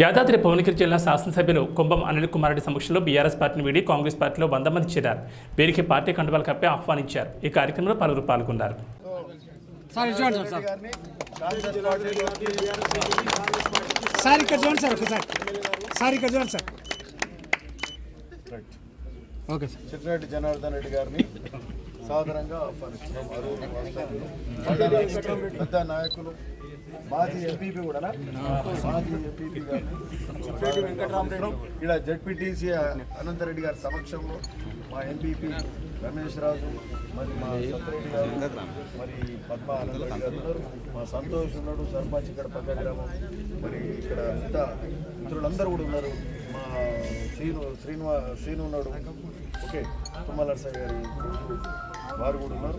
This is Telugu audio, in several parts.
యాదాద్రి భువనగిరి జిల్లా శాసనసభ్యులు కుంభం అనిల్ కుమార్ రెడ్డి సమక్షంలో బీఆర్ఎస్ పార్టీని వీడి కాంగ్రెస్ పార్టీలో వంద మంది చేరారు. వీరికి పార్టీ కండువాలు కప్పి ఆహ్వానించారు. ఈ కార్యక్రమంలో పలువురు పాల్గొన్నారు. సార్ ఇటు చూడండి సార్ సార్. ఇక్కడ చూడండి సార్ ఒకసారి. సార్ ఇక్కడ చూడండి sir. Okay sir. Chittireddy Janardhan Reddy గారిని సాధారణంగా పెద్ద నాయకులు మాజీ ఎంపీపీ కూడా మాజీ ఎంపీపీ గారిని ఇక్కడ జడ్పీటీసీ అనంతరెడ్డి గారి సమక్షంలో మా ఎంపీపీ రమేష్ రాజు మరి మా సత్యరెడ్డి గారు మరి పద్మ అనంతరెడ్డి గారు ఉన్నారు. మా సంతోష్ ఉన్నాడు సర్పంచ్ ఇక్కడ పక్క గ్రామం. మరి ఇక్కడ మిగతా మిత్రులందరూ కూడా ఉన్నారు. మా శ్రీను శ్రీనివా శ్రీను ఉన్నాడు. ఓకే తుమ్మల నరసయ్య గారి వారు కూడా ఉన్నారు.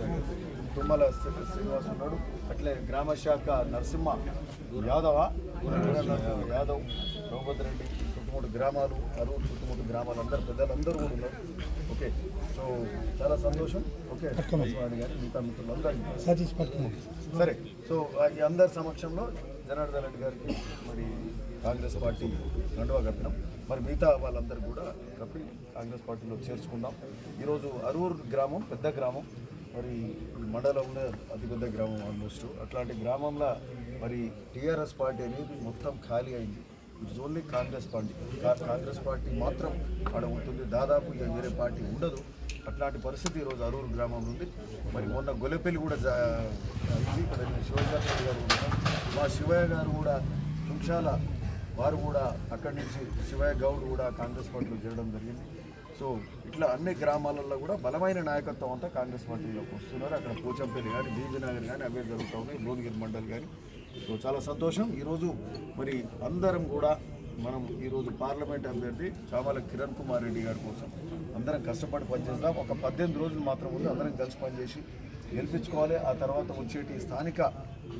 తుమ్మల శ్రీ- శ్రీనివాస్ ఉన్నాడు. అట్లే గ్రామ శాఖ నరసింహ యాదవ యాదవ్ రఘుపతి రెడ్డి చుట్టుముట్టు గ్రామాలు అరువు చుట్టుముట్టు గ్రామాలు అందరు పెద్దలందరూ కూడా ఉన్నారు. ఓకే. సో చాలా సంతోషం. ఓకే. మిగతా సతీష్ పట్టుకున్నాం సరే. సో అందరి సమక్షంలో జనార్దన్ రెడ్డి గారికి మరి కాంగ్రెస్ పార్టీ కండువా కట్టడం మరి మిగతా వాళ్ళందరూ కూడా కప్పి కాంగ్రెస్ పార్టీలో చేర్చుకుందాం. ఈరోజు అరూరు గ్రామం పెద్ద గ్రామం. మరి ఈ మండలంలో అతిపెద్ద గ్రామం ఆల్మోస్ట్ అట్లాంటి గ్రామంలో మరి టీఆర్ఎస్ పార్టీ అనేది మొత్తం ఖాళీ అయింది. It's only Congress party. Congress party మాత్రం అక్కడ ఉంటుంది. దాదాపు ఇక వేరే పార్టీ ఉండదు. అట్లాంటి పరిస్థితి ఈరోజు అరూరు గ్రామంలో ఉంది మరి మొన్న గొల్లపల్లి కూడా జా- అయింది ఇక్కడ శివశంకర్ రెడ్డి గారు ఉన్నారు మా శివయ్య గారు కూడా తుంక్షాల వారు కూడా అక్కడి నుంచి శివయ్య గౌడ్ కూడా కాంగ్రెస్ పార్టీలో చేరడం జరిగింది. సో ఇట్లా అన్ని గ్రామాలలో కూడా బలమైన నాయకత్వం అంతా కాంగ్రెస్ పార్టీలోకి వస్తున్నారు. అక్కడ పోచంపల్లి కానీ బీజనగర్ కానీ అవే జరుగుతూ ఉన్నాయి. భువనగిరి మండల్ కానీ సో చాలా సంతోషం. ఈరోజు మరి అందరం కూడా మనం ఈరోజు పార్లమెంట్ అభ్యర్థి చామల కిరణ్ కుమార్ రెడ్డి గారి కోసం అందరం కష్టపడి పనిచేద్దాం. ఒక పద్దెనిమిది రోజులు మాత్రం ఉంది. అందరం కలిసి పనిచేసి గెలిపించుకోవాలి. ఆ తర్వాత వచ్చేటి స్థానిక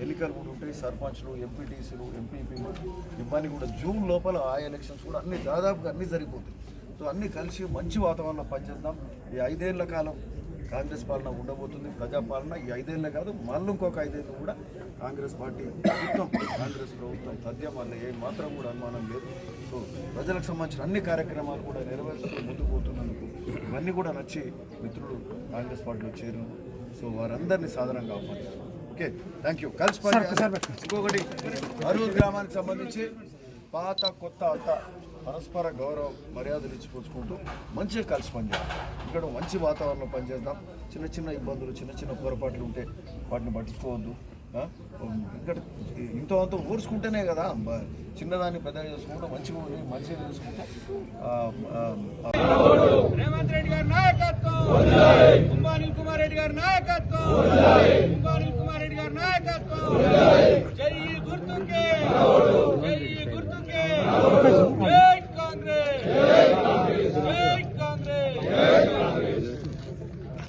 ఎన్నికలు కూడా ఉంటాయి. సర్పంచ్లు ఎంపీటీసీలు ఎంపీపీలు ఇవన్నీ కూడా జూన్ లోపల ఆ ఎలక్షన్స్ కూడా అన్ని దాదాపుగా అన్నీ జరిగిపోతాయి. సో అన్నీ కలిసి మంచి వాతావరణంలో పనిచేద్దాం. ఈ ఐదేళ్ళ కాలం కాంగ్రెస్ పాలన ఉండబోతుంది. ప్రజాపాలన ఈ ఐదేళ్ళే కాదు మళ్ళీ ఇంకొక ఐదేళ్ళు కూడా కాంగ్రెస్ పార్టీ ప్రభుత్వం కాంగ్రెస్ ప్రభుత్వం తథ్యం వల్ల ఏ మాత్రం కూడా అనుమానం లేదు. సో ప్రజలకు సంబంధించిన అన్ని కార్యక్రమాలు కూడా నెరవేరుస్తూ ముందుకు పోతున్నందుకు ఇవన్నీ కూడా నచ్చి మిత్రులు కాంగ్రెస్ పార్టీలో చేరు సో వారందరినీ సాధారణంగా ఆహ్వానిస్తున్నాం. ఓకే? థ్యాంక్ యూ కలిసి. ఇంకొకటి అరూరు గ్రామానికి సంబంధించి పాత కొత్త అంతా పరస్పర గౌరవ మర్యాదలు ఇచ్చిపుచ్చుకుంటూ మంచిగా కలిసి పనిచేయాలి ఇక్కడ మంచి వాతావరణంలో పనిచేద్దాం. చిన్న చిన్న ఇబ్బందులు చిన్న చిన్న పొరపాట్లు ఉంటే వాటిని పట్టించుకోవద్దు? ఇక్కడ ఇంత అంత ఊర్చుకుంటేనే కదా చిన్నదాన్ని పెద్దగా చేసుకుంటూ మంచిగా ఉండి మంచిగా చేసుకుంటే ఆ, ఆ, ఆ, రేవంత్ రెడ్డి గారి నాయకత్వం కుంభాని కుమార్ రెడ్డి గారి నాయకత్వం కుంభాని కుమార్ రెడ్డి గారి నాయకత్వం.